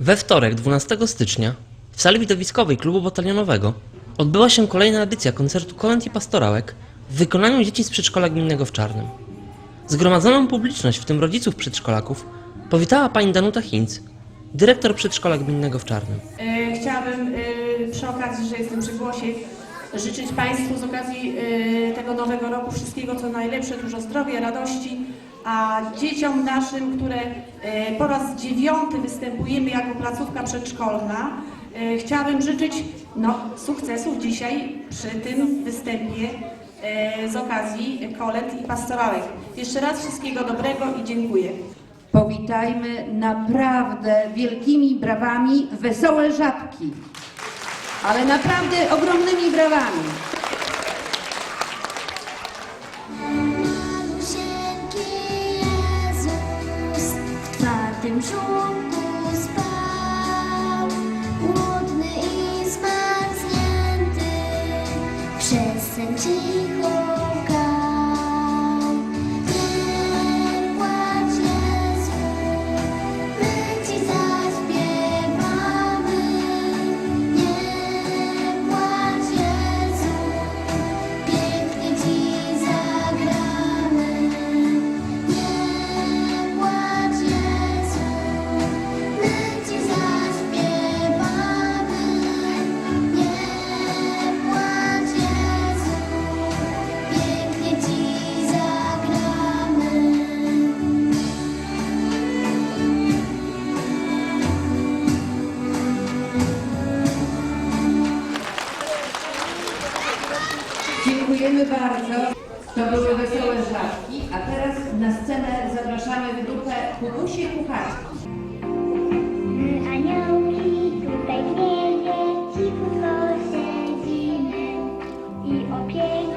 We wtorek, 12 stycznia, w sali widowiskowej klubu batalionowego odbyła się kolejna edycja koncertu kolęd i pastorałek w wykonaniu dzieci z przedszkola gminnego w Czarnym. Zgromadzoną publiczność, w tym rodziców przedszkolaków, powitała pani Danuta Hinz, dyrektor przedszkola gminnego w Czarnym. E, Chciałabym e, przy okazji, że jestem przy głosie, życzyć Państwu z okazji e, tego nowego roku wszystkiego co najlepsze, dużo zdrowia, radości, a dzieciom naszym, które e, po raz dziewiąty występujemy jako placówka przedszkolna, e, chciałabym życzyć no, sukcesów dzisiaj przy tym występie e, z okazji kolęd i pastorałek. Jeszcze raz wszystkiego dobrego i dziękuję. Powitajmy naprawdę wielkimi brawami wesołe żabki. Ale naprawdę ogromnymi brawami. Dziękujemy bardzo. To były wesołe żabki. A teraz na scenę zapraszamy grupę Kubusie Kuchaczki. W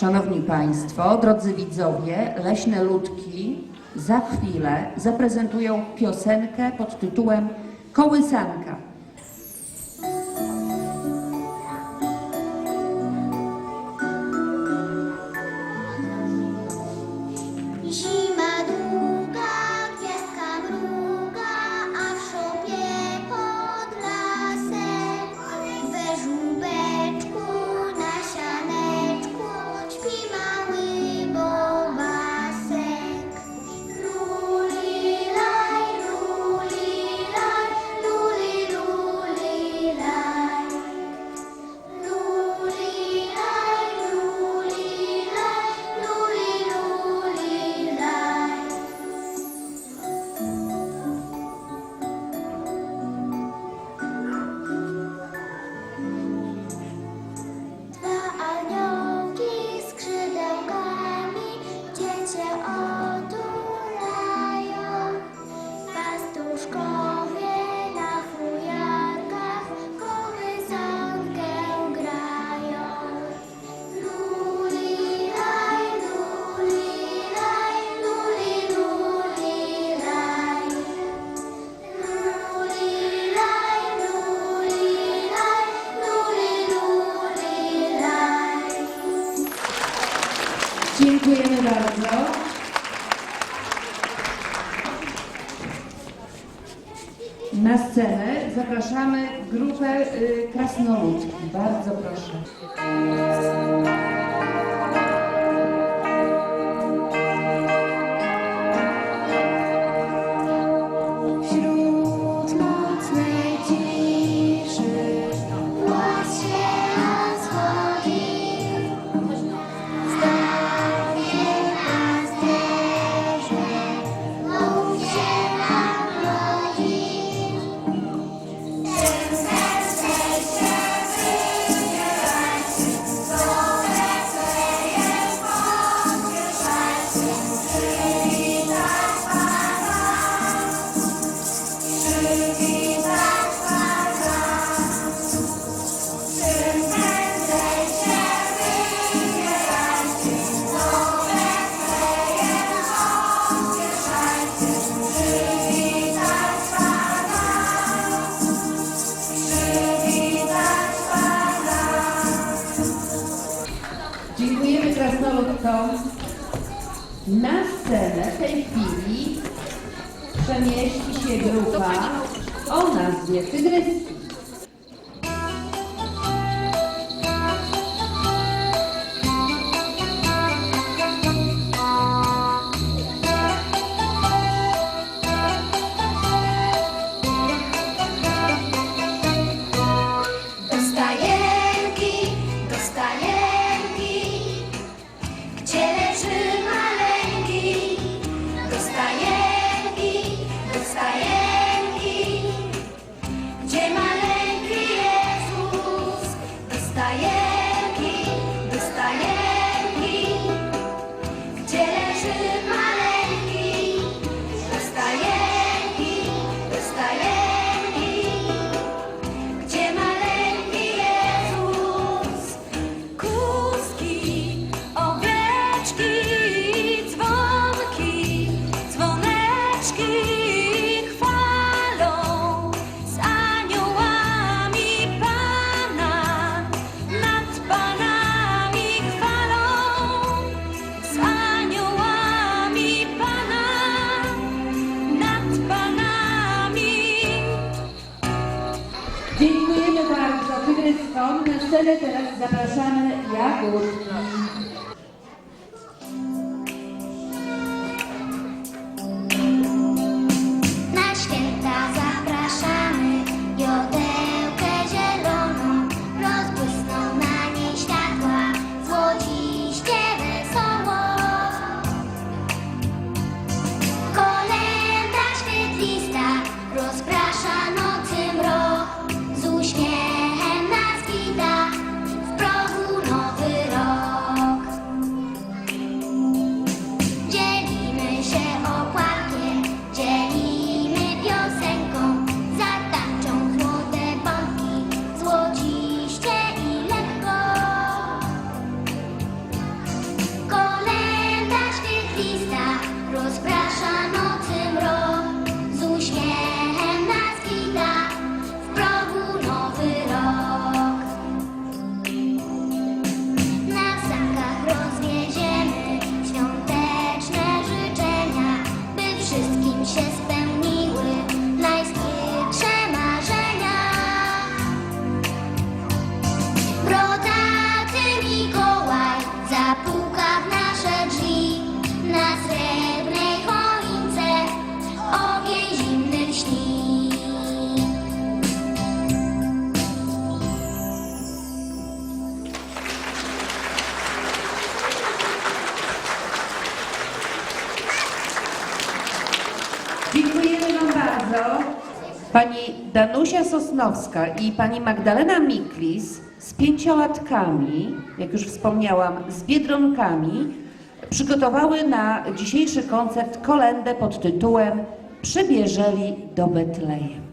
Szanowni Państwo, drodzy widzowie, Leśne Ludki za chwilę zaprezentują piosenkę pod tytułem Kołysanka. Dziękujemy bardzo. Na scenę zapraszamy grupę y, krasnoludki. Bardzo proszę. Na scenę w tej chwili przemieści się grupa o nazwie Tygryski. scenę teraz zapraszamy Jagódki. Danusia Sosnowska i pani Magdalena Miklis z pięciolatkami, jak już wspomniałam, z biedronkami, przygotowały na dzisiejszy koncert kolendę pod tytułem Przybierzeli do Betlejem.